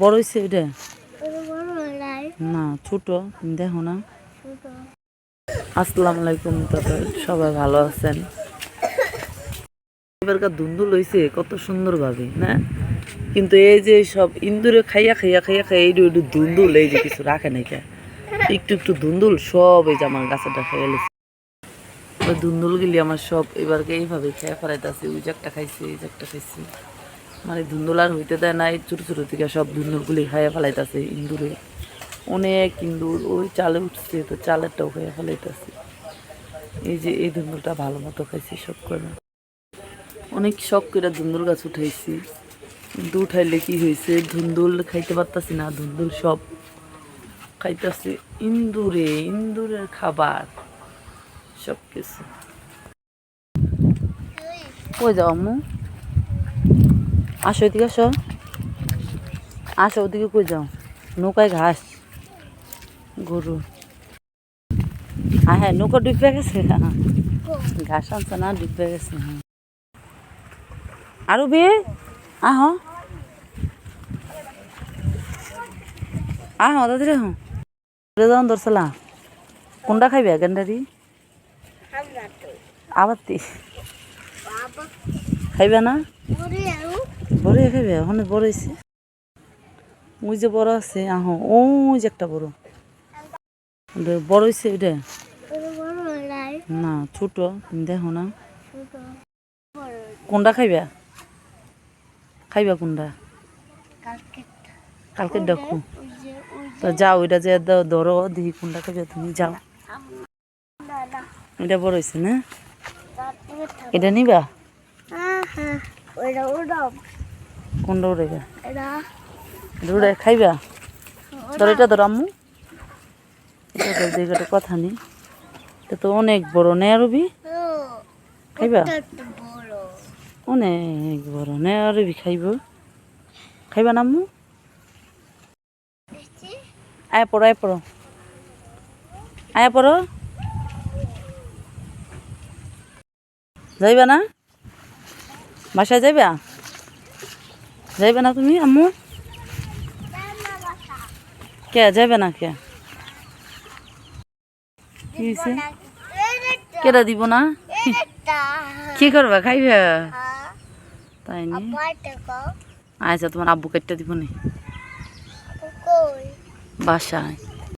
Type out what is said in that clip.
বড় হয়েছে নাই। না ছোট তুমি দেখো না। আসসালামু আলাইকুম দাদা সবাই ভালো আছেন? এবারকার ধুন্দুল হয়েছে কত সুন্দর ভাবে না? কিন্তু এই যে সব ইন্দুরে খাইয়া খাইয়া খাইয়া খাইয়া এই একটু ধুন্দুল এই যে কিছু রাখে নাই কে? একটু একটু ধুন্দুল সব এই যে আমার গাছেটা খাইয়া লেছে ধুন্দুল গিলি আমার সব এবারকে এইভাবে খেয়ে ফেলাইতেছে ওই যে একটা খাইছে এই যে একটা খাইছে। মানে ধুন্দুল আর হইতে দেয় না এই ছোটো ছোটো থেকে সব ধুন্দুলগুলি খাইয়া ফেলাইতেছে ইন্দুরে। অনেক ইন্দুর ওই চালে উঠছে, তো চালেরটাও খাইয়া ফেলাইতেছে। এই যে এই ধুন্দুলটা ভালো মতো খাইছি, শখ করে অনেক শখ করে ধুন্দুল গাছ উঠাইছি, কিন্তু উঠাইলে কি হয়েছে ধুন্দুল খাইতে পারতাছি না, ধুন্দুল সব খাইতেছে ইন্দুরে, ইন্দুরের খাবার, সব কিছু। কই যাও আম্মু? আসো এদিকে আসো। আসো ওদিকে কই যাও। নৌকায় ঘাস। গরু। হ্যাঁ হ্যাঁ নৌকা ডুবে গেছে? ঘাস আনছে না ডুবে গেছে। হ্যাঁ আরও বিয়ে আহ। আহ দাদি হ। যাও ধরছিলা কোনটা খাইবে গেন্ডারি বাবা খাইবে না বড় খাইবে ওখানে বড় হয়েছে ওই যে বড় আছে, আহ, ওই যে একটা বড়। বড় হয়েছে নাই না, ছোট, তুমি দেখো না। কোনটা খাইবা? খাইবা কোনটা? কালকে দেখো তো যাও, ওইটা যে ধরো, দেখি কোনটা খাইবা, তুমি যাও। এটা বড় হয়েছে না? এটা নিবা? হ্যাঁ ওটা ওটা এটা এটা উড়াই খাইবা? ধরো এটা ধরো আম্মু। এটা কথা নেই। এটা তো অনেক বড় নেই রবি। ও খাইবা? অনেক বড় নেই রবি খাইব। খাইবা না আম্মু? আয় পড়ো আয় পড়ো। আয় পড়ো। যাইবা না? বাসায় যাইবা? যাইবা না তুমি আম্মু? কে যাইবে না কে? কেটা দিব না? কি করবা খাইবে? তাই নি? আচ্ছা তোমার আব্বু কেটে দিব নি বাসায়।